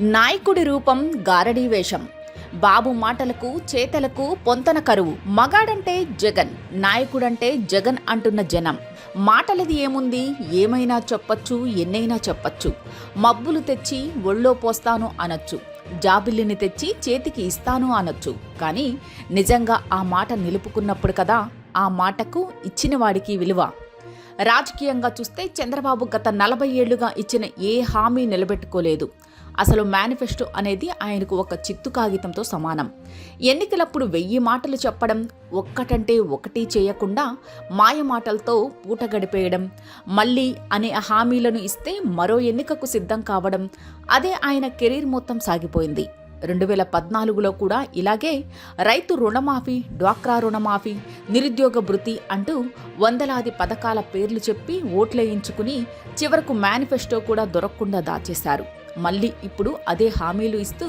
నాయకుడి రూపం గారడీ వేషం. బాబు మాటలకు చేతలకు పొంతన కరువు. మగాడంటే జగన్ నాయకుడంటే జగన్ అంటున్న జనం. మాటలది ఏముంది? ఏమైనా చెప్పచ్చు ఎన్నైనా చెప్పచ్చు. మబ్బులు తెచ్చి ఒళ్ళో పోస్తాను అనొచ్చు. జాబిల్లిని తెచ్చి చేతికి ఇస్తాను అనొచ్చు. కానీ నిజంగా ఆ మాట నిలుపుకున్నప్పుడు కదా ఆ మాటకు ఇచ్చిన వాడికి విలువ. రాజకీయంగా చూస్తే చంద్రబాబు గత నలభై ఏళ్ళుగా ఇచ్చిన ఏ హామీ నిలబెట్టుకోలేదు. అసలు మేనిఫెస్టో అనేది ఆయనకు ఒక చిత్తు కాగితంతో సమానం. ఎన్నికలప్పుడు వెయ్యి మాటలు చెప్పడం ఒక్కటంటే ఒకటి చేయకుండా మాయ మాటలతో పూట గడిపేయడం మళ్ళీ అనే హామీలను ఇస్తే మరో ఎన్నికకు సిద్ధం కావడం అదే ఆయన కెరీర్ మొత్తం సాగిపోయింది. రెండు వేల పద్నాలుగులో కూడా ఇలాగే రైతు రుణమాఫీ డ్వాక్రా రుణమాఫీ నిరుద్యోగ భృతి అంటూ వందలాది పథకాల పేర్లు చెప్పి ఓట్లేయించుకుని చివరకు మేనిఫెస్టో కూడా దొరకకుండా దాచేశారు. మళ్ళీ ఇప్పుడు అదే హామీలు ఇస్తూ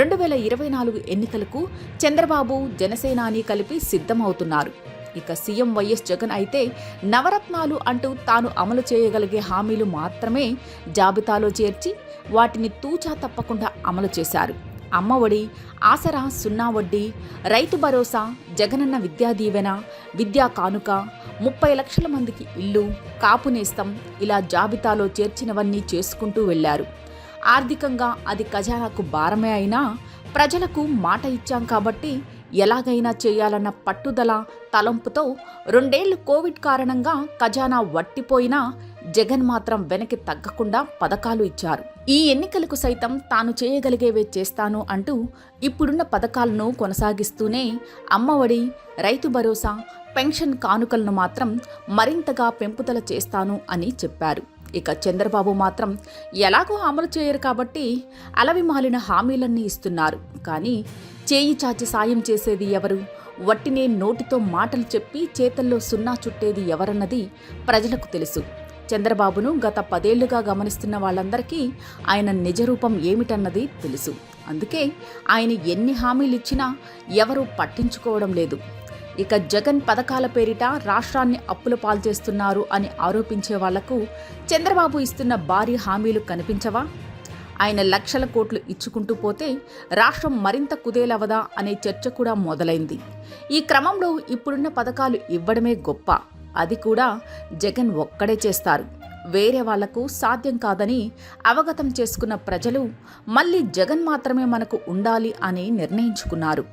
రెండు వేల ఇరవై నాలుగు ఎన్నికలకు చంద్రబాబు జనసేనాని కలిపి సిద్ధమవుతున్నారు. ఇక సీఎం వైఎస్ జగన్ అయితే నవరత్నాలు అంటూ తాను అమలు చేయగలిగే హామీలు మాత్రమే జాబితాలో చేర్చి వాటిని తూచా తప్పకుండా అమలు చేశారు. అమ్మఒడి ఆసరా సున్నా వడ్డీ రైతు భరోసా జగనన్న విద్యా దీవెన విద్యా కానుక ముప్పై లక్షల మందికి ఇల్లు కాపునేస్తం ఇలా జాబితాలో చేర్చినవన్నీ చేసుకుంటూ వెళ్ళారు ఆర్థికంగా అది ఖజానాకు భారమే అయినా ప్రజలకు మాట ఇచ్చాం కాబట్టి ఎలాగైనా చేయాలన్న పట్టుదల తలంపుతో రెండేళ్ళు కోవిడ్ కారణంగా ఖజానా వట్టిపోయినా జగన్ మాత్రం వెనక్కి తగ్గకుండా పథకాలు ఇచ్చారు. ఈ ఎన్నికలకు సైతం తాను చేయగలిగేవే చేస్తాను అంటూ ఇప్పుడున్న పథకాలను కొనసాగిస్తూనే అమ్మఒడి రైతు భరోసా పెన్షన్ కానుకలను మాత్రం మరింతగా పెంపుదల చేస్తాను అని చెప్పారు. ఇక చంద్రబాబు మాత్రం ఎలాగో అమలు చేయరు కాబట్టి అలవి మాలిన హామీలన్నీ ఇస్తున్నారు. కానీ చేయి చాచి సాయం చేసేది ఎవరు? వట్టినే నోటితో మాటలు చెప్పి చేతల్లో సున్నా చుట్టేది ఎవరన్నది ప్రజలకు తెలుసు. చంద్రబాబును గత పదేళ్ళుగా గమనిస్తున్న వాళ్ళందరికీ ఆయన నిజరూపం ఏమిటన్నది తెలుసు. అందుకే ఆయన ఎన్ని హామీలు ఇచ్చినా ఎవరూ పట్టించుకోవడం లేదు. ఇక జగన్ పథకాల పేరిట రాష్ట్రాన్ని అప్పుల పాల్చేస్తున్నారు అని ఆరోపించే వాళ్ళకు చంద్రబాబు ఇస్తున్న భారీ హామీలు కనిపించవా? ఆయన లక్షల కోట్లు ఇచ్చుకుంటూ పోతే రాష్ట్రం మరింత కుదేలవదా అనే చర్చ కూడా మొదలైంది. ఈ క్రమంలో ఇప్పుడున్న పథకాలు ఇవ్వడమే గొప్ప. అది కూడా జగన్ ఒక్కడే చేస్తారు. వేరే వాళ్ళకు సాధ్యం కాదని అవగతం చేసుకున్న ప్రజలు మళ్ళీ జగన్ మాత్రమే మనకు ఉండాలి అని నిర్ణయించుకున్నారు.